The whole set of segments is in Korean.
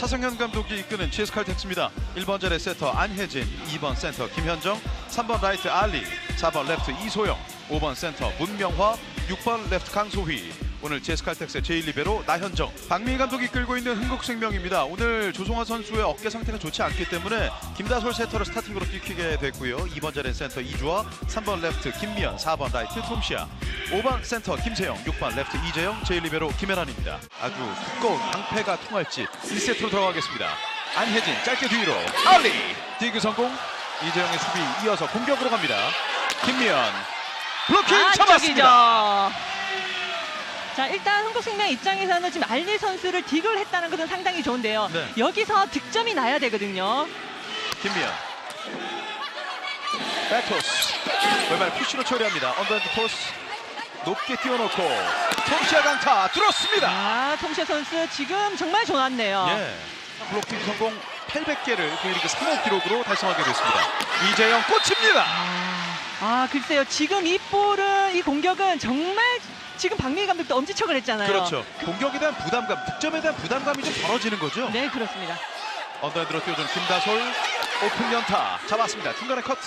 차성현 감독이 이끄는 GS 칼텍스입니다. 1번 자리 세터 안혜진, 2번 센터 김현정, 3번 라이트 알리, 4번 레프트 이소영, 5번 센터 문명화, 6번 레프트 강소희. 오늘 GS 칼텍스의 제1리베로 나현정. 박민희 감독이 끌고 있는 흥국생명입니다. 오늘 조성화 선수의 어깨 상태가 좋지 않기 때문에 김다솔 세터를 스타팅으로 뛰게 됐고요. 2번 자리는 센터 이주아, 3번 레프트 김미연, 4번 라이트 톰시아, 5번 센터 김세영, 6번 레프트 이재영, 제1리베로 김혜란입니다. 아주 두꺼운 방패가 통할지 1세트로 들어가겠습니다. 안혜진 짧게 뒤로 알리 디그 성공 이재영의 수비 이어서 공격으로 갑니다. 김미연 블로킹 잡았습니다. 자 일단 한국생명 입장에서는 지금 알리 선수를 딕을 했다는 것은 상당히 좋은데요. 네. 여기서 득점이 나야 되거든요. 김미연 백토스 왼발 푸시로 처리합니다 언더핸드 토스 높게 띄워놓고 톰시아 강타 뚫었습니다. 아 톰셰 선수 지금 정말 좋았네요. 예. 블록킹 성공 800개를 V리그 3호 기록으로 달성하게 됐습니다. 이재영 꽂힙니다. 아, 아, 글쎄요. 지금 이 볼은 이 공격은 정말 지금 박민희 감독도 엄지척을 했잖아요. 그렇죠. 공격에 대한 부담감 득점에 대한 부담감이 좀 벌어지는 거죠. 네 그렇습니다. 언더핸드로 띄워준 김다솔 오픈 연타 잡았습니다. 중간에 컷.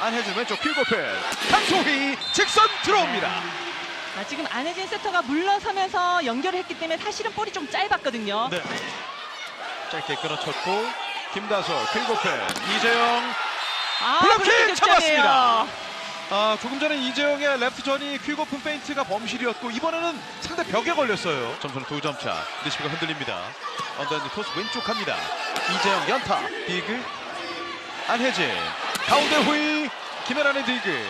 안혜진 왼쪽 킬고펜 강소희 직선 들어옵니다 아, 지금 안혜진 세터가 물러서면서 연결을 했기 때문에 사실은 볼이 좀 짧았거든요. 네. 짧게 끊어쳤고 김다솔 킬고펜 이재영 아, 블로킹. 잡았습니다. 아 조금 전에 이재영의 레프트 전이 퀵오픈 페인트가 범실이었고 이번에는 상대 벽에 걸렸어요. 점수는 두 점 차. 리시브가 흔들립니다. 언더핸드 토스 왼쪽 갑니다. 이재영 연타 디그 안혜진 가운데 후위 김혜란의 디그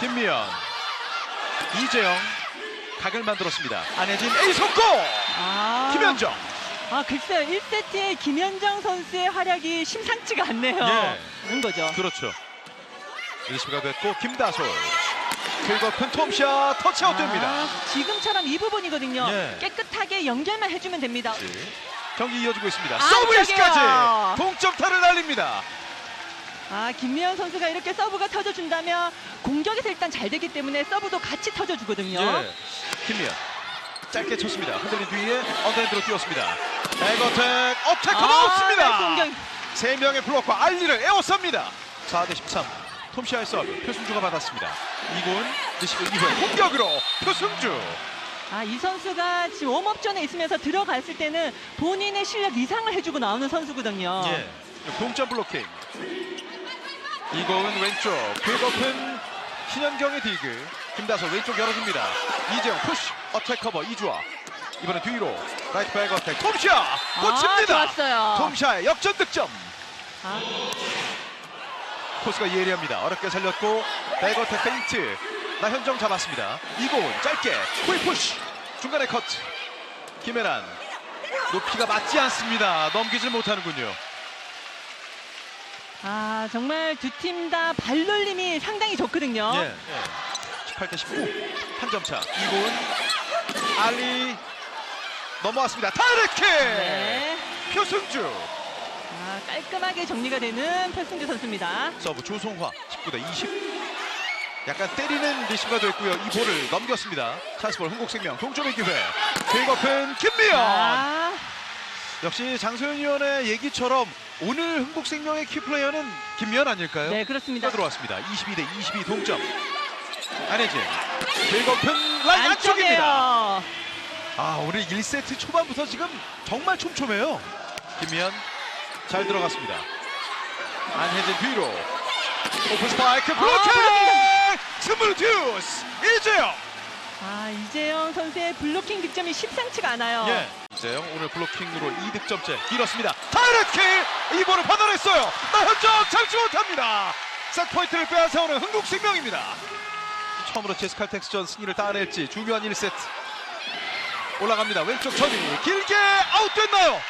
김미연 이재영 각을 만들었습니다. 안혜진 에이 속고 아, 김현정 아 글쎄요 1세트의 김현정 선수의 활약이 심상치가 않네요. 예. 그런 거죠. 그렇죠. 리시브가 됐고 김다솔 긁어픈 톰샷 터치아웃 됩니다. 아, 지금처럼 이 부분이거든요. 예. 깨끗하게 연결만 해주면 됩니다. 경기 이어지고 있습니다. 아, 서브에이스까지 저기요. 동점타를 날립니다. 아 김미연 선수가 이렇게 서브가 터져준다면 공격에서 일단 잘 되기 때문에 서브도 같이 터져주거든요. 예. 김미연 짧게 쳤습니다. 흔들린 뒤에 언더핸드로 뛰었습니다. 어택 하나 아, 없습니다. 공격. 세 명의 블록과 알리를 에워쌉니다. 4대 13. 톰시아의 서브 표승주가 받았습니다. 이군 리시브 이후에 공격으로 표승주. 아, 이 선수가 지금 웜업전에 있으면서 들어갔을 때는 본인의 실력 이상을 해주고 나오는 선수거든요. 예. 동점 블로킹. 이고은 왼쪽. 긁어픈 신현경의 디그. 김다솔 왼쪽 열어줍니다. 이재영 푸시. 어택 커버 이주아. 이번엔 뒤로. 라이트 백 어택. 톰샤. 아, 꽂힙니다. 좋았어요. 톰샤의 역전 득점. 아, 코스가 예리합니다. 어렵게 살렸고 백어택 페인트. 나현정 잡았습니다. 이고은 짧게. 후위 푸시. 중간에 컷. 김혜란. 높이가 맞지 않습니다. 넘기질 못하는군요. 아, 정말 두 팀 다 발놀림이 상당히 좋거든요. 예. 18대 19. 한 점 차. 이고은 알리 넘어왔습니다. 다이렉트! 네. 표승주. 아, 깔끔하게 정리가 되는 표승주 선수입니다. 서브 조송화 19대 20. 약간 때리는 리시브가 됐고요. 이 볼을 넘겼습니다. 찬스볼 흥국생명 동점의 기회. 긁어픈 김미연. 아, 역시 장소연 위원의 얘기처럼 오늘 흥국생명의 키플레이어는 김미연 아닐까요? 네, 그렇습니다. 들어왔습니다. 22대 22 동점. 안혜진. 긁어픈 라인 안쪽입니다. 아 오늘 1세트 초반부터 지금 정말 촘촘해요. 김미연 잘 들어갔습니다. 안혜진 뒤로 오픈 스파이크 블로킹! 스물 듀스 이재영. 아, 이재영 선수의 블로킹 득점이 심상치가 않아요. 예. 이재영 오늘 블로킹으로 2득점째 길었습니다. 다이렉트 이번을 받아냈어요. 나현정 잡지 못합니다. set 포인트를 빼앗아오는 흥국생명입니다. 처음으로 제스칼텍스전 승리를 따낼지 중요한 1세트. 올라갑니다. 왼쪽 전이 길게 아웃됐나요?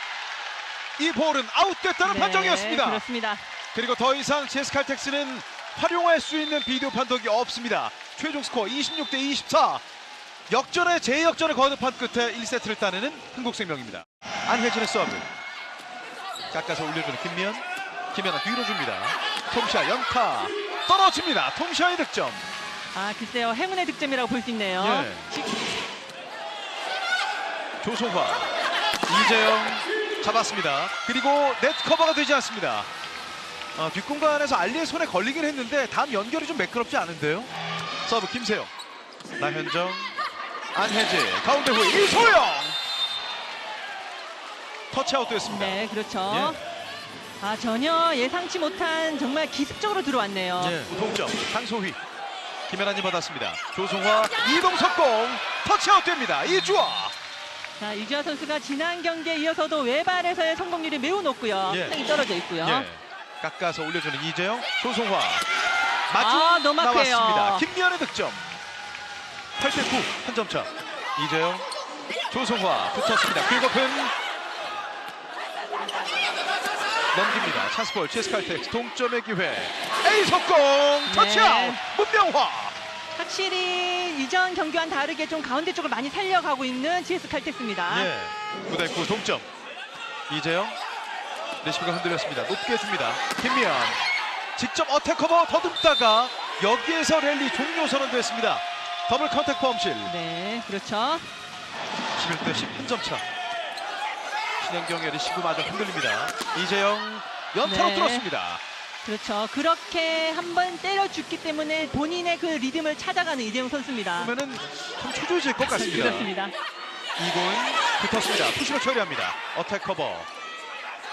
이 볼은 아웃됐다는 네, 판정이었습니다. 그렇습니다. 그리고 더 이상 제스칼텍스는 활용할 수 있는 비디오 판독이 없습니다. 최종 스코어 26 대 24. 역전의 재역전을 거듭한 끝에 1세트를 따내는 흥국생명입니다. 안혜진의 서브. 깎아서 올려주는 김미연. 김연아 뒤로 줍니다. 톰샤 연타. 떨어집니다. 톰샤의 득점. 아, 글쎄요. 행운의 득점이라고 볼 수 있네요. 예. 조성화. 이재영 잡았습니다. 그리고 넷 커버가 되지 않습니다. 아, 뒷공간에서 알리의 손에 걸리긴 했는데 다음 연결이 좀 매끄럽지 않은데요. 서브 김세영, 나현정, 안혜지, 가운데 후에 이소영. 터치아웃 됐습니다. 네, 그렇죠. 아, 전혀 예상치 못한 정말 기습적으로 들어왔네요. 예, 동점 강소희 김혜란이 받았습니다. 조성화 이동석 공 터치아웃 됩니다. 이주아 자, 이주아 선수가 지난 경기에 이어서도 외발에서의 성공률이 매우 높고요. 예. 상당히 떨어져 있고요. 예, 깎아서 올려주는 이재영 조성화 마주 아. 나왔습니다. 김미연의 득점 8대 9 한 점 차. 이재영 조성화 붙었습니다. 긁어픈 넘깁니다. 찬스볼 체스칼텍스 동점의 기회 A 속공 터치아웃 문명화 확실히 이전 경기와는 다르게 좀 가운데 쪽을 많이 살려가고 있는 GS 칼텍스입니다. 예. 9대 9 동점. 이재영 레시피가 흔들렸습니다. 높게 줍니다. 김미연 직접 어택 커버 더듬다가 여기에서 랠리 종료 선언됐습니다. 더블 컨택 범실 네, 그렇죠. 11대 10점 차. 신현경의 리시브마저 흔들립니다. 이재영 연타로 네. 뚫었습니다. 그렇죠. 그렇게 한 번 때려줬기 때문에 본인의 그 리듬을 찾아가는 이재용 선수입니다. 그러면은 참 초조해질 것 같습니다. 그렇습니다. 이곤 붙었습니다. 푸시로 처리합니다. 어택 커버.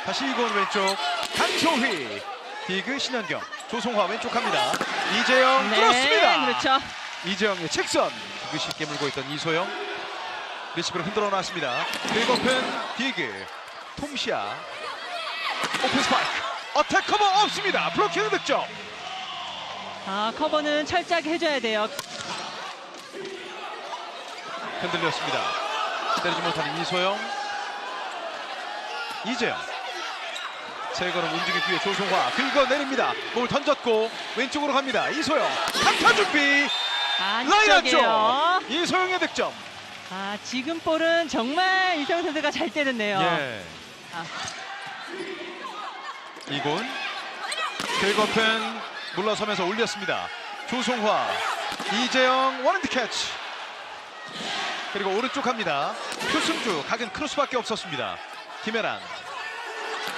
다시 이곤 왼쪽. 강소희. 디그 신현경. 조성화 왼쪽 갑니다. 이재영 네, 뚫었습니다. 그렇죠. 이재영의 책선. 디그 쉽게 물고 있던 이소영. 리시브를 흔들어 놨습니다. 긁어픈 디그. 톰시아. 오픈 스파이크. 어택 커버 없습니다. 블로킹 득점. 아, 커버는 철저하게 해줘야 돼요. 흔들렸습니다. 때리지 못하는 이소영. 이재영. 세 걸음 움직임 뒤에 조성화 긁어내립니다. 공을 던졌고 왼쪽으로 갑니다. 이소영. 강타 준비. 라인. 안쪽. 이소영의 득점. 아, 지금 볼은 정말 이세영 선수가 잘 때렸네요. 예. 아, 이곤. 긁어펜 물러서면서 올렸습니다. 조성화. 이재영 원핸드 캐치. 그리고 오른쪽 갑니다. 표승주 각은 크로스밖에 없었습니다. 김혜란.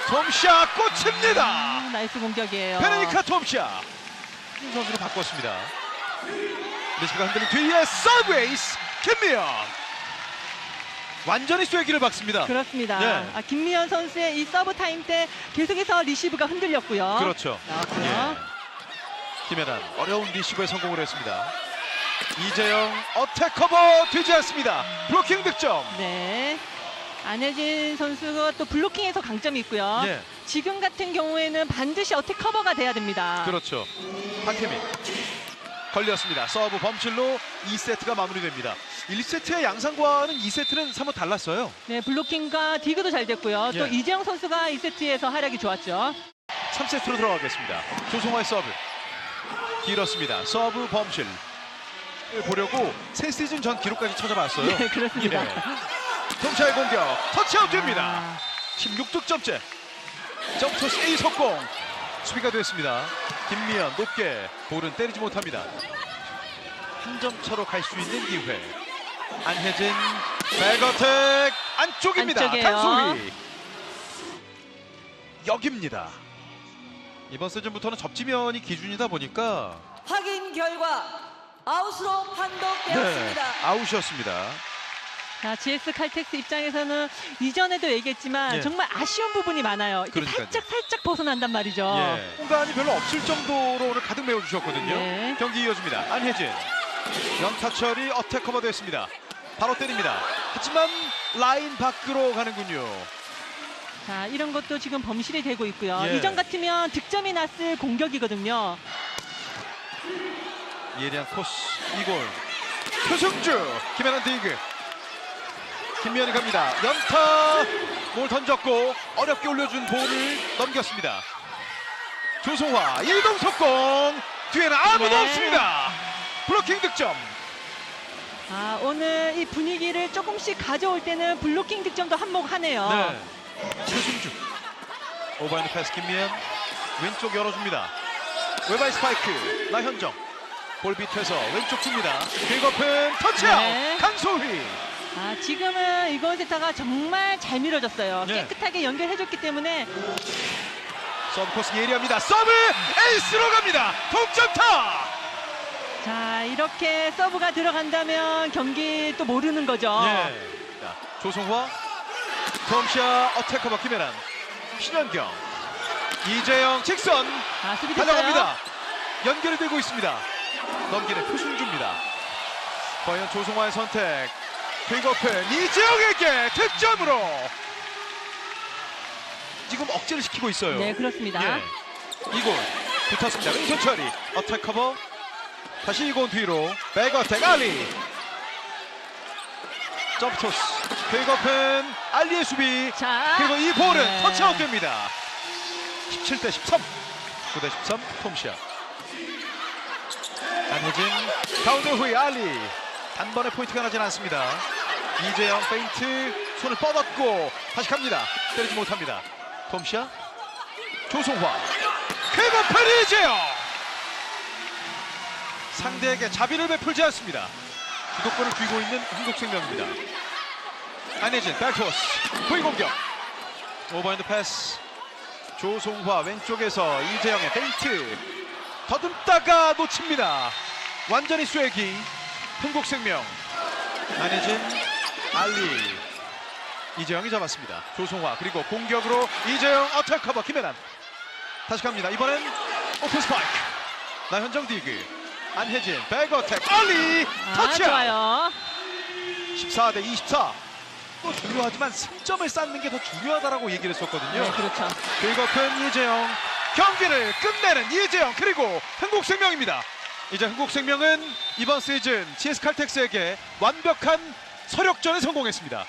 톰샷 꽂힙니다. 음, 나이스 공격이에요. 페네니카 톰샷. 이 선수로 바꿨습니다. 리시가 흔들린 뒤에 서브 에이스 김미연. 완전히 쐐기를 박습니다. 그렇습니다. 예. 아, 김미연 선수의 이 서브 타임 때 계속해서 리시브가 흔들렸고요. 그렇죠. 나왔고요. 예. 김혜란 어려운 리시브에 성공을 했습니다. 이재영 어택 커버 되지 않습니다. 블로킹 득점. 네. 안혜진 선수가 또 블로킹에서 강점이 있고요. 예. 지금 같은 경우에는 반드시 어택 커버가 돼야 됩니다. 그렇죠. 박혜민 걸렸습니다. 서브 범실로 2세트가 마무리됩니다. 1세트의 양상과는 2세트는 사뭇 달랐어요. 네, 블로킹과 디그도 잘 됐고요. 또 예. 이재영 선수가 이 세트에서 활약이 좋았죠. 3세트로 들어가겠습니다. 조성화의 서브 길었습니다. 서브 범실 보려고 새 시즌 전 기록까지 찾아봤어요. 네, 그렇습니다. 동차의 공격 터치아웃 됩니다. 아, 16득점째 점토스 A 속공 수비가 됐습니다. 김미연 높게 볼은 때리지 못합니다. 한 점 차로 갈 수 있는 기회. 안혜진 백어택 안쪽입니다. 안쪽이에요. 강소희 여기입니다. 이번 시즌부터는 접지면이 기준이다 보니까 확인 결과 아웃으로 네, 판독되었습니다. 아웃이었습니다. 자, GS 칼텍스 입장에서는 이전에도 얘기했지만 예. 정말 아쉬운 부분이 많아요. 그러니까요. 살짝 살짝 벗어난단 말이죠. 예. 공간이 별로 없을 정도로 오늘 가득 메워주셨거든요. 네. 경기 이어집니다. 안혜진 연타 처리 어택 커버 됐습니다. 바로 때립니다. 하지만 라인 밖으로 가는군요. 자, 이런 것도 지금 범실이 되고 있고요. 예. 이전 같으면 득점이 났을 공격이거든요. 예리한 코스 이골 표승주 김혜란 디그 김미연이 갑니다. 연타 볼 던졌고 어렵게 올려준 볼을 넘겼습니다. 조성화 이동 속공 뒤에는 아무도 네. 없습니다. 블로킹 득점. 아, 오늘 이 분위기를 조금씩 가져올 때는 블로킹 득점도 한몫하네요. 네. 최승주. 오버핸드 패스 김미연. 왼쪽 열어줍니다. 웨바이 스파이크. 나현정. 볼 밑에서 왼쪽 줍니다. 빅오픈 터치아웃. 네. 강소희. 아, 지금은 이건 세타가 정말 잘 밀어줬어요. 네. 깨끗하게 연결해줬기 때문에 서브 코스 예리합니다. 서브 에이스로 갑니다. 동점타. 자 이렇게 서브가 들어간다면 경기 또 모르는 거죠. 예. 자, 조성화, 톰샤, 어태커버 김혜란, 신현경, 이재영 직선 아 수비 됐어요. 달려갑니다. 연결이 되고 있습니다. 넘기는 표승주입니다. 과연 조성화의 선택. 퀵오픈 이재영에게 득점으로 지금 억제를 시키고 있어요. 네 그렇습니다. 예. 이곳 붙었습니다. 처리 어택 커버 다시 이곳 뒤로 백어택 알리 점프 토스 퀵오픈 알리의 수비 자 그리고 이 볼은 네. 터치아웃 됩니다. 17대 13 9대 13 톰시아 안혜진 가운데 후에 알리 단번에 포인트가 나진 않습니다. 이재영 페인트 손을 뻗었고 다시 갑니다. 때리지 못합니다. 톰시아 조성화 쾌거팬 이재영 상대에게 자비를 베풀지 않습니다. 주도권을 쥐고 있는 한국생명입니다. 안혜진 백토스 후위 공격 오버핸드 패스 조송화 왼쪽에서 이재영의 페인트 더듬다가 놓칩니다. 완전히 쐐기 흥국생명 안혜진 알리 이재영이 잡았습니다. 조송화 그리고 공격으로 이재영 어택 커버 김혜란 다시 갑니다. 이번엔 오픈 스파이크 나현정 디그 안혜진 백 어택 알리 아, 터치아웃 좋아요. 14 대 24. 또 중요하지만 승점을 쌓는 게 더 중요하다라고 얘기를 했었거든요. 네 그렇죠. 그리고 큰 이재영 경기를 끝내는 이재영 그리고 흥국생명입니다. 이제 흥국생명은 이번 시즌 GS 칼텍스에게 완벽한 서력전에 성공했습니다.